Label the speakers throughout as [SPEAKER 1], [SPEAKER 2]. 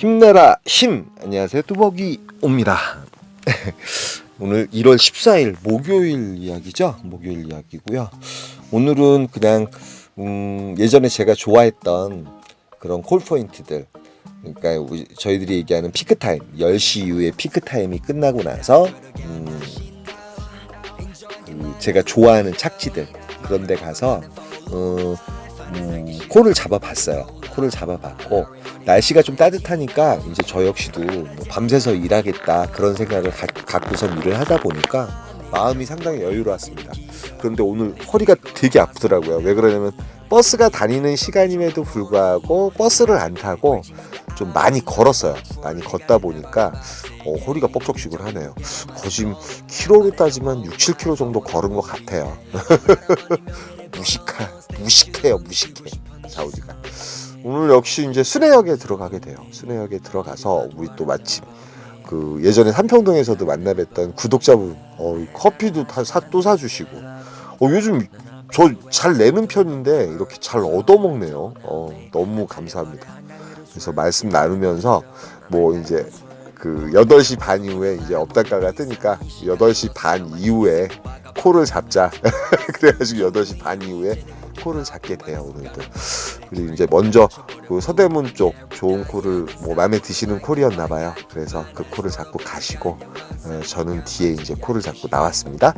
[SPEAKER 1] 힘내라 힘. 안녕하세요. 뚜벅이 옵니다. 오늘 1월 14일 목요일 이야기죠? 목요일 이야기고요. 오늘은 그냥 음, 예전에 제가 좋아했던 그런 콜포인트들. 그러니까 저희들이 얘기하는 피크타임. 10시 이후에 피크타임이 끝나고 나서 음, 그 제가 좋아하는 착지들. 그런 데 가서 어, 음, 콜을 잡아봤어요 콜을 잡아봤고 날씨가 좀 따뜻하니까 이제 저 역시도 뭐 밤새서 일하겠다 그런 생각을 가, 갖고선 일을 하다 보니까 마음이 상당히 여유로웠습니다. 그런데 오늘 허리가 되게 아프더라고요. 왜 그러냐면 버스가 다니는 시간임에도 불구하고 버스를 안 타고 좀 많이 걸었어요. 많이 걷다 보니까 어, 허리가 뻑적지근하네요. 거진 키로로 따지면 6, 7km 정도 걸은 것 같아요. 무식하, 무식해요, 무식해. 사우디가. 오늘 역시 이제 순회역에 들어가게 돼요. 순회역에 들어가서 우리 또 마침 그 예전에 삼평동에서도 만나 뵀던 구독자분 어, 커피도 다 사, 또 사주시고 어, 요즘 저 잘 내는 편인데 이렇게 잘 얻어먹네요. 어, 너무 감사합니다. 그래서 말씀 나누면서 뭐 이제 그 8시 반 이후에 이제 업단가가 뜨니까 8시 반 이후에 콜을 잡자. 그래가지고 8시 반 이후에 콜을 잡게 돼요 오늘도. 그리고 이제 먼저 그 서대문 쪽 좋은 콜을 뭐 마음에 드시는 콜이었나 봐요. 그래서 그 콜을 잡고 가시고 어, 저는 뒤에 이제 콜을 잡고 나왔습니다.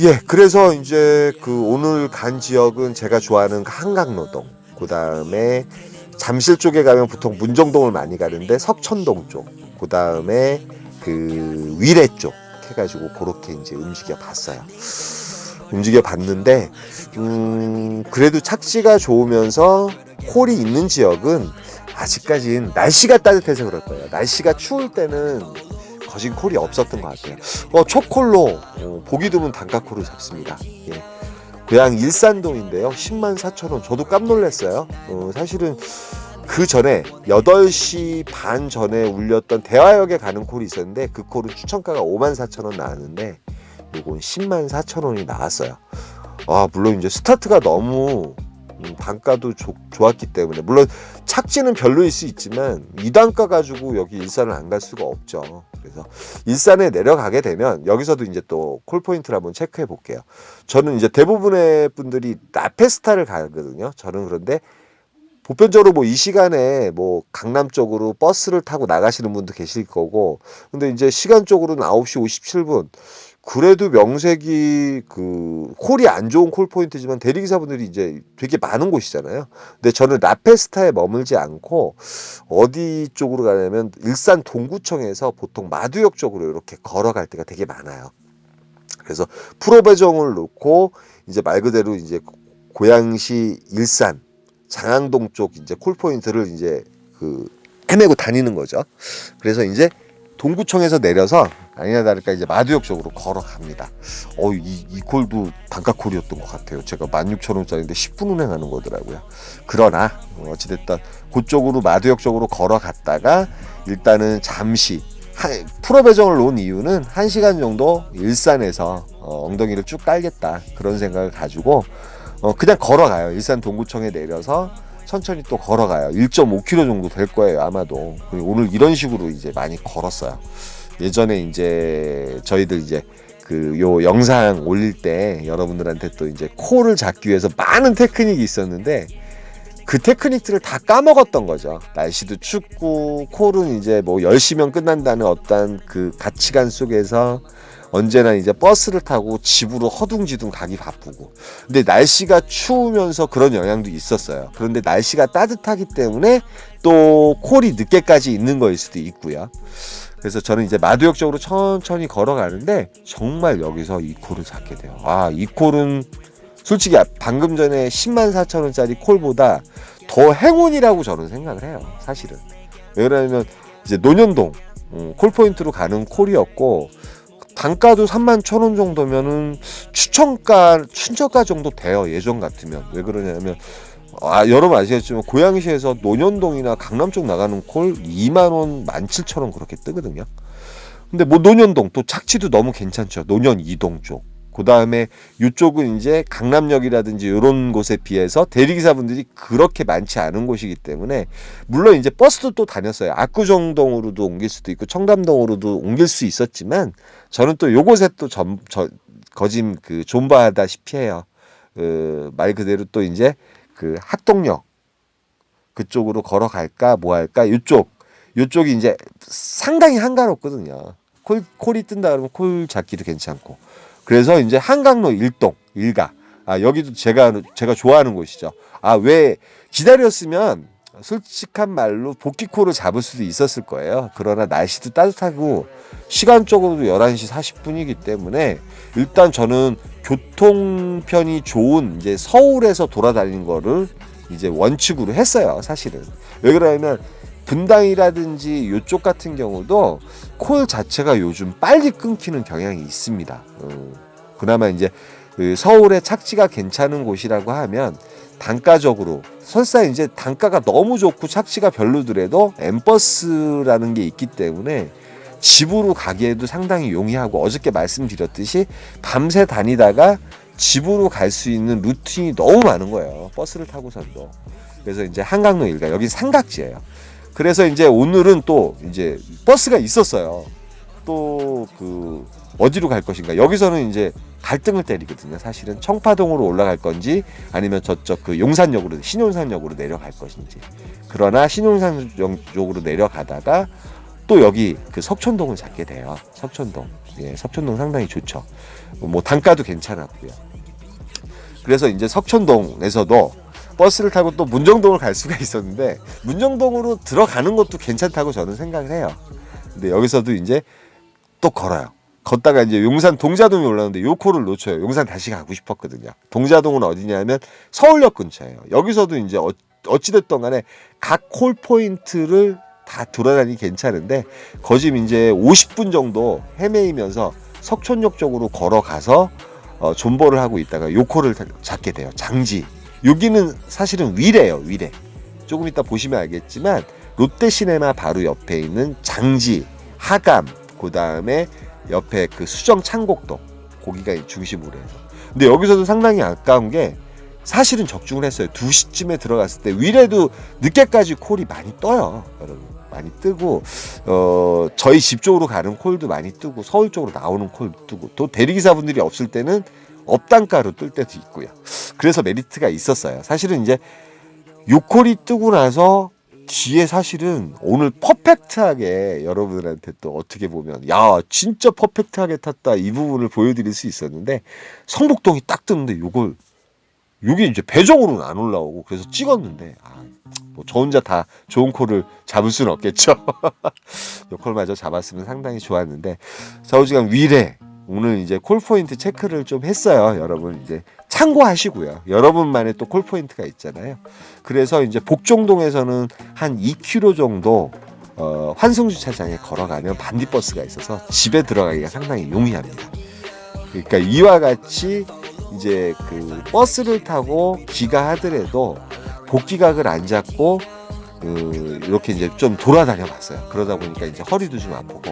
[SPEAKER 1] 예, 그래서 이제 그 오늘 간 지역은 제가 좋아하는 그 한강로동, 그 다음에 잠실 쪽에 가면 보통 문정동을 많이 가는데 석천동 쪽, 그 다음에 그 위례 쪽 해가지고 그렇게 이제 움직여 봤어요. 움직여 봤는데, 음, 그래도 착지가 좋으면서 홀이 있는 지역은 아직까진 날씨가 따뜻해서 거예요. 날씨가 추울 때는 거진 콜이 없었던 것 같아요. 어, 초콜로 어, 보기 드문 단가콜을 잡습니다. 예. 고향 일산동인데요. 10만 4천 원. 저도 깜놀랐어요. 어, 사실은 그 전에 8시 반 전에 울렸던 대화역에 가는 콜이 있었는데 그 콜은 추천가가 5만 4천 원 나왔는데 요건 10만 4천 원이 나왔어요. 아, 물론 이제 스타트가 너무 음, 단가도 좋- 좋았기 때문에 물론 착지는 별로일 수 있지만 이 단가 가지고 여기 일산을 안 갈 수가 없죠. 그래서 일산에 내려가게 되면 여기서도 이제 또 콜포인트를 한번 체크해 볼게요. 저는 이제 대부분의 분들이 라페스타를 가거든요. 저는 그런데 보편적으로 뭐 이 시간에 뭐 강남 쪽으로 버스를 타고 나가시는 분도 계실 거고 근데 이제 시간적으로는 9시 57분 그래도 명색이 그 콜이 안 좋은 콜 포인트지만 대리기사분들이 이제 되게 많은 곳이잖아요. 근데 저는 라페스타에 머물지 않고 어디 쪽으로 가냐면 일산 동구청에서 보통 마두역 쪽으로 이렇게 걸어갈 때가 되게 많아요. 그래서 프로 배정을 놓고 이제 말 그대로 이제 고양시 일산 장항동 쪽 이제 콜 포인트를 이제 그 헤매고 다니는 거죠. 그래서 이제 동구청에서 내려서 아니나 다를까 이제 마두역 쪽으로 걸어갑니다. 어, 이, 이 콜도 단가 콜이었던 것 같아요. 제가 16,000원짜리인데 10분 운행하는 거더라고요. 그러나 어, 어찌됐든 그쪽으로 마두역 쪽으로 걸어갔다가 일단은 잠시 한- 프로 배정을 놓은 이유는 1시간 정도 일산에서 어, 엉덩이를 쭉 깔겠다 그런 생각을 가지고 어, 그냥 걸어가요. 일산 동구청에 내려서 천천히 또 걸어가요. 1.5km 정도 될 거예요, 아마도. 오늘 이런 식으로 이제 많이 걸었어요. 예전에 이제 저희들 이제 그 요 영상 올릴 때 여러분들한테 또 이제 코를 잡기 위해서 많은 테크닉이 있었는데 그 테크닉들을 다 까먹었던 거죠. 날씨도 춥고 콜은 이제 뭐 10시면 끝난다는 어떤 그 가치관 속에서 언제나 이제 버스를 타고 집으로 허둥지둥 가기 바쁘고 근데 날씨가 추우면서 그런 영향도 있었어요. 그런데 날씨가 따뜻하기 때문에 또 콜이 늦게까지 있는 거일 수도 있고요. 그래서 저는 이제 마두역 쪽으로 천천히 걸어가는데 정말 여기서 이 콜을 잡게 돼요. 아, 이 콜은 솔직히 방금 전에 10만 4천 원짜리 콜보다 더 행운이라고 저는 생각을 해요. 사실은. 왜냐면 이제 논현동 음, 콜포인트로 가는 콜이었고 단가도 3만 천 원 정도면은 추천가 춘저가 정도 돼요 예전 같으면 왜 그러냐면 아 여러분 아시겠지만 고양시에서 논현동이나 강남 쪽 나가는 콜 2만 원, 17,000원 그렇게 뜨거든요. 근데 뭐 논현동 또 착지도 너무 괜찮죠. 논현 이동 쪽. 그 다음에 이쪽은 이제 강남역이라든지 이런 곳에 비해서 대리기사분들이 그렇게 많지 않은 곳이기 때문에 물론 이제 버스도 또 다녔어요. 압구정동으로도 옮길 수도 있고 청담동으로도 옮길 수 있었지만 저는 또 요곳에 또 점, 저, 거짐 그 존버하다시피 해요. 그 말 그대로 또 이제 그 학동역 그쪽으로 걸어갈까 뭐 할까 요쪽 요쪽이 이제 상당히 한가롭거든요. 콜 콜이 뜬다 그러면 콜 잡기도 괜찮고 그래서 이제 한강로 일동 일가 아 여기도 제가 제가 좋아하는 곳이죠. 아 왜 기다렸으면 솔직한 말로 복귀코를 잡을 수도 있었을 거예요. 그러나 날씨도 따뜻하고 시간적으로도 11시 40분이기 때문에 일단 저는 교통편이 좋은 이제 서울에서 돌아다니는 거를 이제 원칙으로 했어요. 사실은 왜 그러냐면 분당이라든지 이쪽 같은 경우도 콜 자체가 요즘 빨리 끊기는 경향이 있습니다. 어, 그나마 이제 그 서울의 착지가 괜찮은 곳이라고 하면 단가적으로 설사 이제 단가가 너무 좋고 착지가 별로더라도 엠버스라는 게 있기 때문에 집으로 가기에도 상당히 용이하고 어저께 말씀드렸듯이 밤새 다니다가 집으로 갈 수 있는 루틴이 너무 많은 거예요. 버스를 타고선도. 그래서 이제 한강로 일가 여기 삼각지예요. 그래서 이제 오늘은 또 이제 버스가 있었어요. 또 그 어디로 갈 것인가. 여기서는 이제 갈등을 때리거든요. 사실은 청파동으로 올라갈 건지 아니면 저쪽 그 용산역으로 신용산역으로 내려갈 것인지. 그러나 신용산 쪽으로 내려가다가 또 여기 그 석촌동을 잡게 돼요. 석촌동. 예, 석촌동 상당히 좋죠. 뭐 단가도 괜찮았고요. 그래서 이제 석촌동에서도 버스를 타고 또 문정동을 갈 수가 있었는데 문정동으로 들어가는 것도 괜찮다고 저는 생각을 해요. 근데 여기서도 이제 또 걸어요. 걷다가 이제 용산 동자동에 올라오는데 요 코를 놓쳐요. 용산 다시 가고 싶었거든요. 동자동은 어디냐면 서울역 근처예요. 여기서도 이제 어, 어찌됐든 간에 각 콜 포인트를 다 돌아다니기 괜찮은데 거짐 이제 50분 정도 헤매이면서 석촌역 쪽으로 걸어가서 어, 존버를 하고 있다가 요코를 잡게 돼요. 장지. 여기는 사실은 위래요. 위래. 조금 이따 보시면 알겠지만 롯데시네마 바로 옆에 있는 장지, 하감, 그 다음에 옆에 그 수정 창곡동 거기가 중심으로 해서. 근데 여기서도 상당히 아까운 게 사실은 적중을 했어요. 2시쯤에 들어갔을 때 위례도 늦게까지 콜이 많이 떠요. 여러분. 많이 뜨고 어 저희 집 쪽으로 가는 콜도 많이 뜨고 서울 쪽으로 나오는 콜도 뜨고 또 대리기사분들이 없을 때는 업단가로 뜰 때도 있고요. 그래서 메리트가 있었어요. 사실은 이제 요콜이 뜨고 나서 뒤에 사실은 오늘 퍼펙트하게 여러분들한테 또 어떻게 보면 야 진짜 퍼펙트하게 탔다 이 부분을 보여드릴 수 있었는데 성북동이 딱 뜨는데 요걸 요게 이제 배정으로는 안 올라오고 그래서 찍었는데 아, 뭐저 혼자 다 좋은 콜을 잡을 수는 없겠죠. 요 콜마저 잡았으면 상당히 좋았는데 좌우지간 위례 오늘 이제 콜 포인트 체크를 좀 했어요. 여러분 이제 참고하시고요. 여러분만의 또 콜 포인트가 있잖아요. 그래서 이제 복종동에서는 한 2km 정도 어, 환승 주차장에 걸어가면 반디버스가 있어서 집에 들어가기가 상당히 용이합니다. 그러니까 이와 같이 이제 그 버스를 타고 귀가하더라도 복귀각을 안 잡고 그 이렇게 이제 좀 돌아다녀 봤어요. 그러다 보니까 이제 허리도 좀 아프고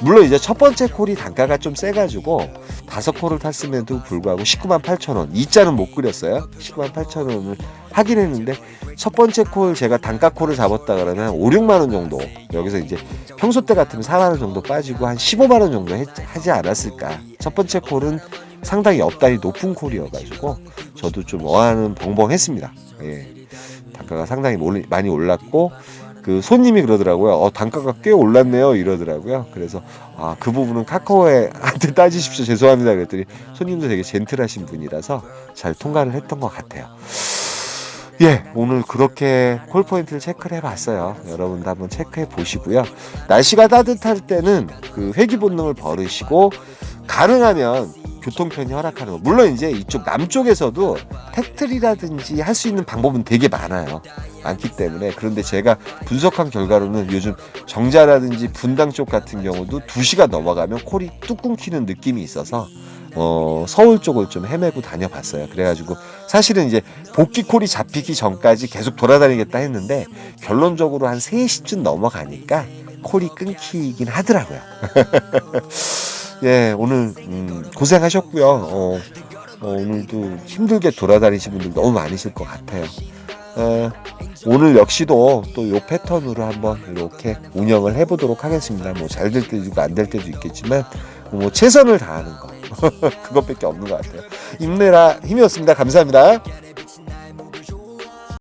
[SPEAKER 1] 물론 이제 첫 번째 콜이 단가가 좀 세가지고 다섯 콜을 탔음에도 불구하고 19만 8천 원 이자는 못 그렸어요. 19만 8천 원을 하긴 했는데 첫 번째 콜 제가 단가 콜을 잡았다 그러면 5, 6만 원 정도 여기서 이제 평소 때 같으면 4만 원 정도 빠지고 한 15만 원 정도 했, 하지 않았을까. 첫 번째 콜은 상당히 업단이 높은 콜이어가지고 저도 좀 어하는 벙벙했습니다. 예. 단가가 상당히 많이 올랐고 그 손님이 그러더라고요. 어 단가가 꽤 올랐네요 이러더라고요. 그래서 아 그 부분은 카카오에한테 따지십시오 죄송합니다 그랬더니 손님도 되게 젠틀하신 분이라서 잘 통과를 했던 것 같아요. 예, 오늘 그렇게 콜 포인트를 체크를 해봤어요. 여러분도 한번 체크해 보시고요. 날씨가 따뜻할 때는 그 회귀 본능을 버리시고 가능하면 교통편이 허락하는 거. 물론 이제 이쪽 남쪽에서도 택트리라든지 할 수 있는 방법은 되게 많아요. 많기 때문에 그런데 제가 분석한 결과로는 요즘 정자라든지 분당 쪽 같은 경우도 2시가 넘어가면 콜이 뚝 끊기는 느낌이 있어서 어, 서울 쪽을 좀 헤매고 다녀봤어요. 그래가지고 사실은 이제 복귀 콜이 잡히기 전까지 계속 돌아다니겠다 했는데 결론적으로 한 3시쯤 넘어가니까 콜이 끊기긴 하더라고요. 예, 오늘 음, 고생하셨고요. 어, 어, 오늘도 힘들게 돌아다니신 분들 너무 많으실 것 같아요. 어, 오늘 역시도 또 요 패턴으로 한번 이렇게 운영을 해보도록 하겠습니다. 뭐 잘 될 때도 있고 안 될 때도 있겠지만 뭐 최선을 다하는 거 그것밖에 없는 것 같아요. 힘내라 힘이었습니다. 감사합니다.